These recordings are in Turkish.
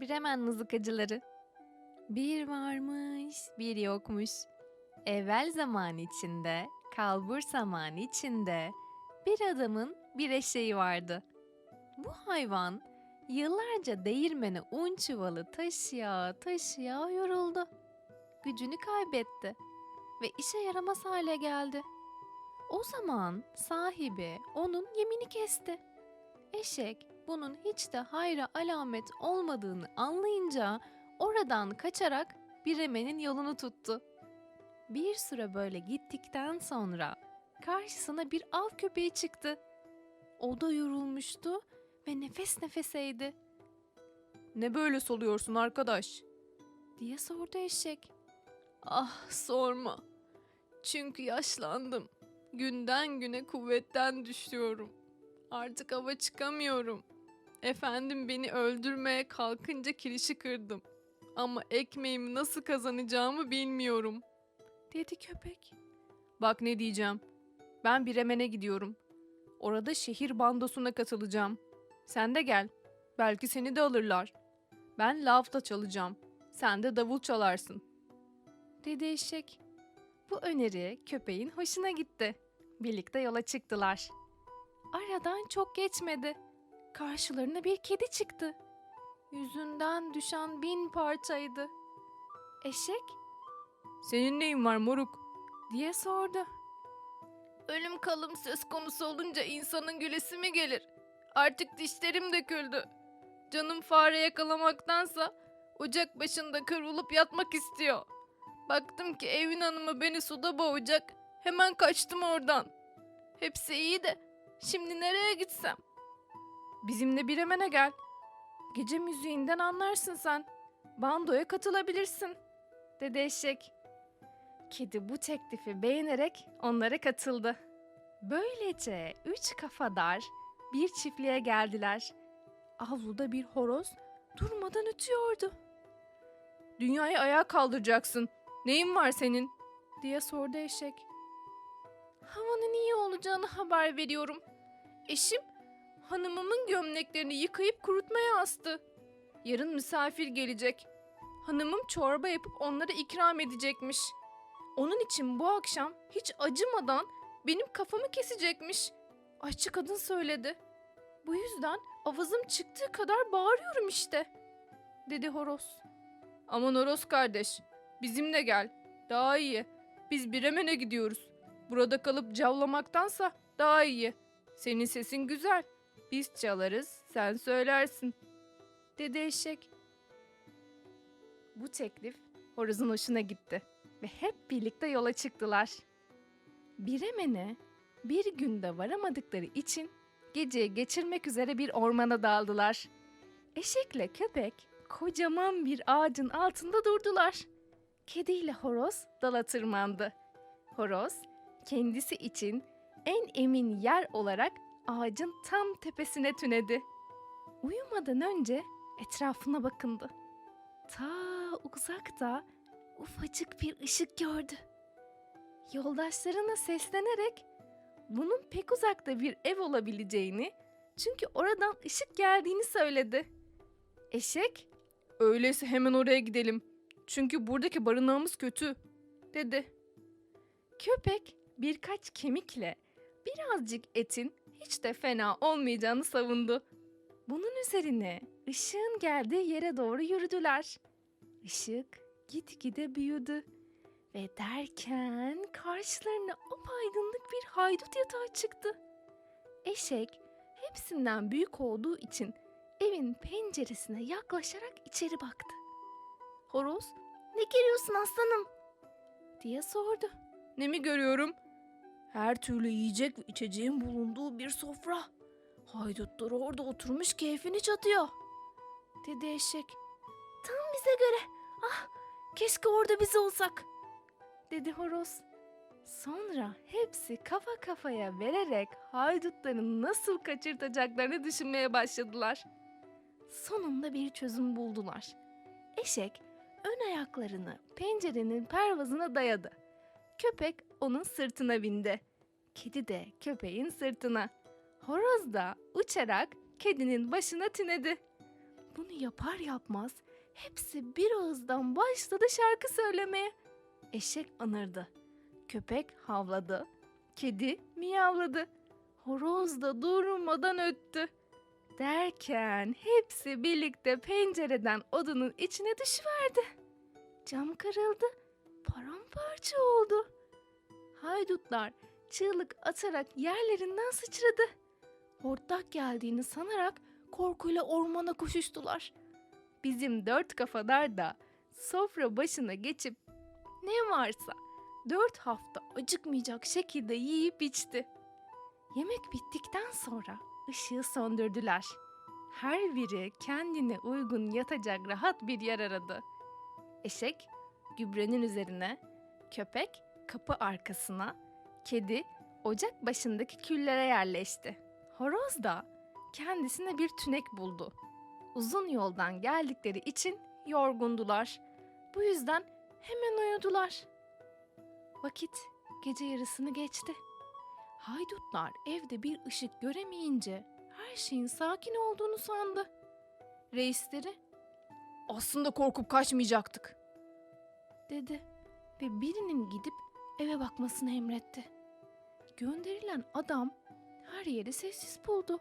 Bremen mızıkacıları. Bir varmış, bir yokmuş. Evvel zaman içinde, kalbur zaman içinde bir adamın bir eşeği vardı. Bu hayvan yıllarca değirmene un çuvalı taşıya taşıya yoruldu. Gücünü kaybetti ve işe yaramaz hale geldi. O zaman sahibi onun yemini kesti. Eşek bunun hiç de hayra alamet olmadığını anlayınca oradan kaçarak Biremen'in yolunu tuttu. Bir süre böyle gittikten sonra karşısına bir av köpeği çıktı. O da yorulmuştu ve nefes nefeseydi. Ne böyle soluyorsun arkadaş? diye sordu eşek. Ah sorma. Çünkü yaşlandım. Günden güne kuvvetten düşüyorum. Artık ava çıkamıyorum. Efendim beni öldürmeye kalkınca kirişi kırdım. Ama ekmeğimi nasıl kazanacağımı bilmiyorum. Dedi köpek. Bak ne diyeceğim. Ben Bremen'e gidiyorum. Orada şehir bandosuna katılacağım. Sen de gel. Belki seni de alırlar. Ben lavta çalacağım. Sen de davul çalarsın. Dedi eşek. Bu öneri köpeğin hoşuna gitti. Birlikte yola çıktılar. Aradan çok geçmedi. Karşılarına bir kedi çıktı. Yüzünden düşen bin parçaydı. Eşek, "Senin neyin var moruk?" diye sordu. Ölüm kalım söz konusu olunca insanın gülesi mi gelir? Artık dişlerim döküldü. Canım fare yakalamaktansa ocak başında kıvrılıp yatmak istiyor. Baktım ki evin hanımı beni suda boğacak. Hemen kaçtım oradan. Hepsi iyi de şimdi nereye gitsem? Bizimle Bremen'e gel. Gece müziğinden anlarsın sen. Bandoya katılabilirsin, dedi eşek. Kedi bu teklifi beğenerek onlara katıldı. Böylece üç kafadar bir çiftliğe geldiler. Avluda bir horoz durmadan ötüyordu. Dünyayı ayağa kaldıracaksın. Neyin var senin? diye sordu eşek. Havanın iyi olacağını haber veriyorum. Eşim hanımımın gömleklerini yıkayıp kurutmaya astı. Yarın misafir gelecek. Hanımım çorba yapıp onlara ikram edecekmiş. Onun için bu akşam hiç acımadan benim kafamı kesecekmiş. Aşçı kadın söyledi. Bu yüzden avazım çıktığı kadar bağırıyorum işte. Dedi horoz. Aman horoz kardeş, bizimle gel. Daha iyi. Biz Bremen'e gidiyoruz. Burada kalıp cavlamaktansa daha iyi. Senin sesin güzel. Biz çalarız, sen söylersin. Dedi eşek. Bu teklif horozun hoşuna gitti ve hep birlikte yola çıktılar. Bremen'e bir günde varamadıkları için geceyi geçirmek üzere bir ormana daldılar. Eşekle köpek kocaman bir ağacın altında durdular. Kediyle horoz dala tırmandı. Horoz kendisi için en emin yer olarak ağacın tam tepesine tünedi. Uyumadan önce etrafına bakındı. Ta uzakta ufacık bir ışık gördü. Yoldaşlarına seslenerek bunun pek uzakta bir ev olabileceğini çünkü oradan ışık geldiğini söyledi. Eşek, öyleyse hemen oraya gidelim. Çünkü buradaki barınağımız kötü, dedi. Köpek birkaç kemikle birazcık etin hiç de fena olmayacağını savundu. Bunun üzerine ışığın geldiği yere doğru yürüdüler. Işık gitgide büyüdü ve derken karşılarına apaydınlık bir haydut yatağı çıktı. Eşek hepsinden büyük olduğu için evin penceresine yaklaşarak içeri baktı. Horoz, "Ne görüyorsun aslanım?" diye sordu. "Ne mi görüyorum?" Her türlü yiyecek ve içeceğin bulunduğu bir sofra. Haydutlar orada oturmuş keyfini çatıyor. Dedi eşek. Tam bize göre. Ah keşke orada biz olsak. Dedi horoz. Sonra hepsi kafa kafaya vererek haydutların nasıl kaçırtacaklarını düşünmeye başladılar. Sonunda bir çözüm buldular. Eşek ön ayaklarını pencerenin pervazına dayadı. Köpek onun sırtına bindi. Kedi de köpeğin sırtına. Horoz da uçarak kedinin başına tünedi. Bunu yapar yapmaz hepsi bir ağızdan başladı şarkı söylemeye. Eşek anırdı. Köpek havladı. Kedi miyavladı. Horoz da durmadan öttü. Derken hepsi birlikte pencereden odanın içine düşüverdi. Cam kırıldı. Paramparça oldu. Haydutlar çığlık atarak yerlerinden sıçradı. Hortlak geldiğini sanarak korkuyla ormana koşuştular. Bizim dört kafadar da sofra başına geçip ne varsa dört hafta acıkmayacak şekilde yiyip içti. Yemek bittikten sonra ışığı söndürdüler. Her biri kendine uygun yatacak rahat bir yer aradı. Eşek gübrenin üzerine, köpek kapı arkasına, kedi ocak başındaki küllere yerleşti. Horoz da kendisine bir tünek buldu. Uzun yoldan geldikleri için yorgundular. Bu yüzden hemen uyudular. Vakit gece yarısını geçti. Haydutlar evde bir ışık göremeyince her şeyin sakin olduğunu sandı. Reisleri aslında korkup kaçmayacaktık dedi ve birinin gidip eve bakmasını emretti. Gönderilen adam her yeri sessiz buldu.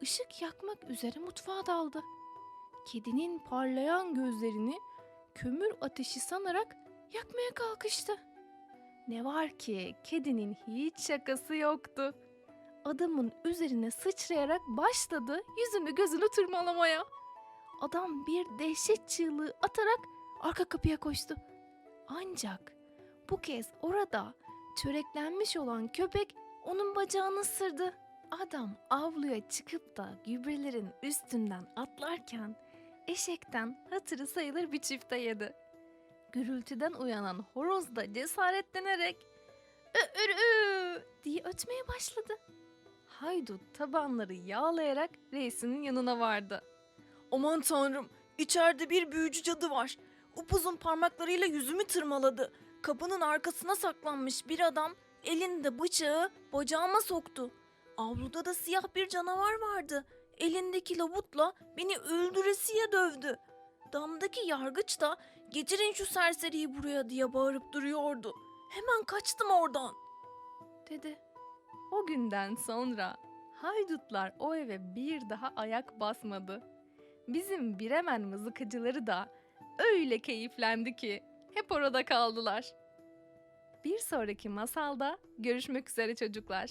Işık yakmak üzere mutfağa daldı. Kedinin parlayan gözlerini kömür ateşi sanarak yakmaya kalkıştı. Ne var ki kedinin hiç şakası yoktu. Adamın üzerine sıçrayarak başladı yüzünü gözünü tırmalamaya. Adam bir dehşet çığlığı atarak arka kapıya koştu. Ancak bu kez orada çöreklenmiş olan köpek onun bacağını ısırdı. Adam avluya çıkıp da gübrelerin üstünden atlarken eşekten hatırı sayılır bir çifte yedi. Gürültüden uyanan horoz da cesaretlenerek ı diye ötmeye başladı. Haydut tabanları yağlayarak reisinin yanına vardı. Aman tanrım, içeride bir büyücü cadı var. Upuzun parmaklarıyla yüzümü tırmaladı. Kapının arkasına saklanmış bir adam elinde bıçağı bacağıma soktu. Avluda da siyah bir canavar vardı. Elindeki labutla beni öldüresiye dövdü. Damdaki yargıç da getirin şu serseriyi buraya diye bağırıp duruyordu. Hemen kaçtım oradan. dedi. O günden sonra haydutlar o eve bir daha ayak basmadı. Bizim Biremen mızıkacıları da öyle keyiflendi ki hep orada kaldılar. Bir sonraki masalda görüşmek üzere çocuklar.